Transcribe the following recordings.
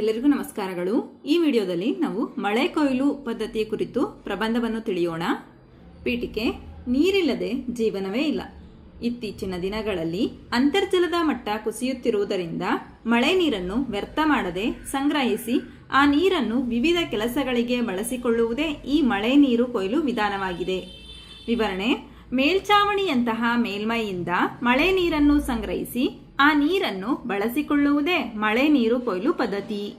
ಎಲ್ಲರಿಗೂ ನಮಸ್ಕಾರಗಳು. ಈ ವಿಡಿಯೋದಲ್ಲಿ ನಾವು ಮಳೆ ಕೊಯ್ಲು ಪದ್ಧತಿಯ ಕುರಿತು ಪ್ರಬಂಧವನ್ನು ತಿಳಿಯೋಣ. ಪೀಠಿಕೆ, ನೀರಿಲ್ಲದೆ ಜೀವನವೇ ಇಲ್ಲ. ಇತ್ತೀಚಿನ ದಿನಗಳಲ್ಲಿ ಅಂತರ್ಜಲದ ಮಟ್ಟ ಕುಸಿಯುತ್ತಿರುವುದರಿಂದ ಮಳೆ ನೀರನ್ನು ವ್ಯರ್ಥ ಮಾಡದೆ ಸಂಗ್ರಹಿಸಿ ಆ ನೀರನ್ನು ವಿವಿಧ ಕೆಲಸಗಳಿಗೆ ಬಳಸಿಕೊಳ್ಳುವುದೇ ಈ ಮಳೆ ನೀರು ಕೊಯ್ಲು ವಿಧಾನವಾಗಿದೆ. ವಿವರಣೆ, ಮೇಲ್ಚಾವಣಿಯಂತಹ ಮೇಲ್ಮೈಯಿಂದ ಮಳೆ ನೀರನ್ನು ಸಂಗ್ರಹಿಸಿ ಆ ನೀರನ್ನು ಬಳಸಿಕೊಳ್ಳುವುದೇ ಮಳೆ ನೀರು ಕೊಯ್ಲು ಪದ್ಧತಿ.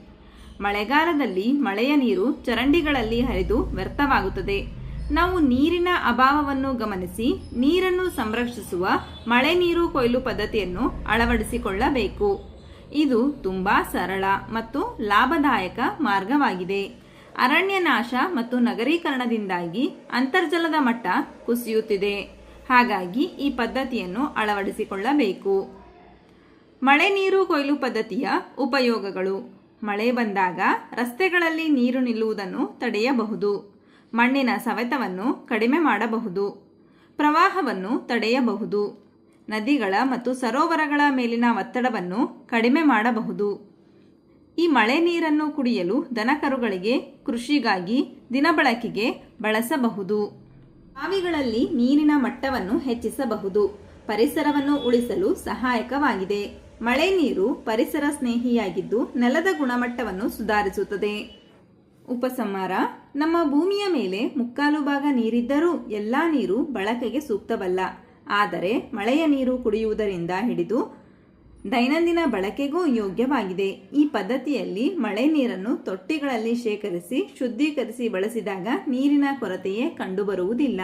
ಮಳೆಗಾಲದಲ್ಲಿ ಮಳೆಯ ನೀರು ಚರಂಡಿಗಳಲ್ಲಿ ಹರಿದು ವ್ಯರ್ಥವಾಗುತ್ತದೆ. ನಾವು ನೀರಿನ ಅಭಾವವನ್ನು ಗಮನಿಸಿ ನೀರನ್ನು ಸಂರಕ್ಷಿಸುವ ಮಳೆ ನೀರು ಕೊಯ್ಲು ಪದ್ಧತಿಯನ್ನು ಅಳವಡಿಸಿಕೊಳ್ಳಬೇಕು. ಇದು ತುಂಬ ಸರಳ ಮತ್ತು ಲಾಭದಾಯಕ ಮಾರ್ಗವಾಗಿದೆ. ಅರಣ್ಯ ನಾಶ ಮತ್ತು ನಗರೀಕರಣದಿಂದಾಗಿ ಅಂತರ್ಜಲದ ಮಟ್ಟ ಕುಸಿಯುತ್ತಿದೆ. ಹಾಗಾಗಿ ಈ ಪದ್ಧತಿಯನ್ನು ಅಳವಡಿಸಿಕೊಳ್ಳಬೇಕು. ಮಳೆ ನೀರು ಕೊಯ್ಲು ಪದ್ಧತಿಯ ಉಪಯೋಗಗಳು. ಮಳೆ ಬಂದಾಗ ರಸ್ತೆಗಳಲ್ಲಿ ನೀರು ನಿಲ್ಲುವುದನ್ನು ತಡೆಯಬಹುದು. ಮಣ್ಣಿನ ಸವೆತವನ್ನು ಕಡಿಮೆ ಮಾಡಬಹುದು. ಪ್ರವಾಹವನ್ನು ತಡೆಯಬಹುದು. ನದಿಗಳ ಮತ್ತು ಸರೋವರಗಳ ಮೇಲಿನ ಒತ್ತಡವನ್ನು ಕಡಿಮೆ ಮಾಡಬಹುದು. ಈ ಮಳೆ ನೀರನ್ನು ಕುಡಿಯಲು ದನಕರುಗಳಿಗೆ ಕೃಷಿಗಾಗಿ ದಿನಬಳಕೆಗೆ ಬಳಸಬಹುದು. ಬಾವಿಗಳಲ್ಲಿ ನೀರಿನ ಮಟ್ಟವನ್ನು ಹೆಚ್ಚಿಸಬಹುದು. ಪರಿಸರವನ್ನು ಉಳಿಸಲು ಸಹಾಯಕವಾಗಿದೆ. ಮಳೆ ನೀರು ಪರಿಸರ ಸ್ನೇಹಿಯಾಗಿದ್ದು ನೆಲದ ಗುಣಮಟ್ಟವನ್ನು ಸುಧಾರಿಸುತ್ತದೆ. ಉಪಸಂಹಾರ, ನಮ್ಮ ಭೂಮಿಯ ಮೇಲೆ ಮುಕ್ಕಾಲು ಭಾಗ ನೀರಿದ್ದರೂ ಎಲ್ಲ ನೀರು ಬಳಕೆಗೆ ಸೂಕ್ತವಲ್ಲ. ಆದರೆ ಮಳೆಯ ನೀರು ಕುಡಿಯುವುದರಿಂದ ಹಿಡಿದು ದೈನಂದಿನ ಬಳಕೆಗೂ ಯೋಗ್ಯವಾಗಿದೆ. ಈ ಪದ್ಧತಿಯಲ್ಲಿ ಮಳೆ ನೀರನ್ನು ತೊಟ್ಟಿಗಳಲ್ಲಿ ಶೇಖರಿಸಿ, ಶುದ್ಧೀಕರಿಸಿ ಬಳಸಿದಾಗ ನೀರಿನ ಕೊರತೆಯೇ ಕಂಡುಬರುವುದಿಲ್ಲ.